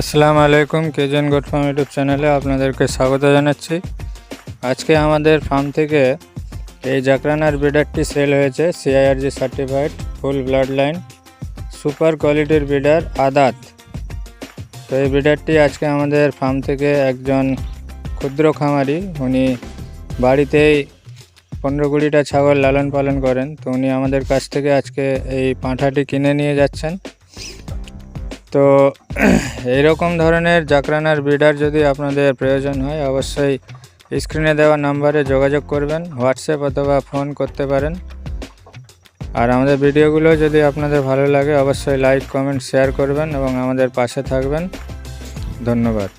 আসসালামু আলাইকুম, কেজেন goat farm YouTube চ্যানেলে আপনাদেরকে স্বাগত জানাচ্ছি। আজকে আমাদের ফার্ম থেকে এই জাকরানার ব্রিডারটি সেল হয়েছে CIRG certified full blood line super কোয়ালিটির ব্রিডার আদাত। তো এই ব্রিডারটি আজকে আমাদের ফার্ম থেকে একজন ক্ষুদ্র খামারি, উনি বাড়িতেই পনেরো কুড়িটা ছাগল লালন পালন করেন, তো উনি আমাদের কাছ থেকে আজকে এই পাঁঠাটি কিনে নিয়ে যাচ্ছেন। তো এইরকম ধরনের জাকরানার ব্রিডার যদি আপনাদের প্রয়োজন হয়, অবশ্যই স্ক্রিনে দেওয়া নাম্বারে যোগাযোগ করবেন, হোয়াটসঅ্যাপ অথবা ফোন করতে পারেন। আর আমাদের ভিডিওগুলো যদি আপনাদের ভালো লাগে, অবশ্যই লাইক, কমেন্ট, শেয়ার করবেন এবং আমাদের পাশে থাকবেন। ধন্যবাদ।